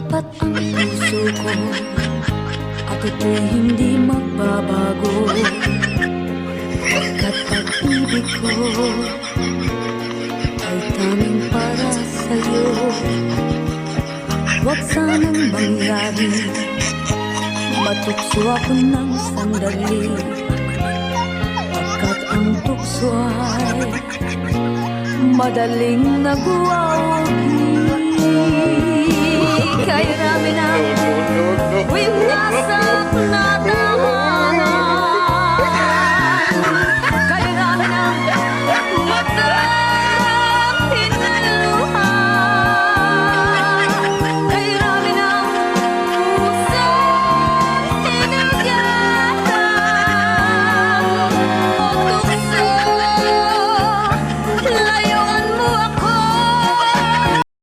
Tapat ang puso ko At ito'y hindi magbabago. Pagkat pag-ibig ko Ay tanging para sa'yo. Huwag sanang mangyari. Matukso ako ng sandali. Pagkat ang tukso ay Madaling nagwawagi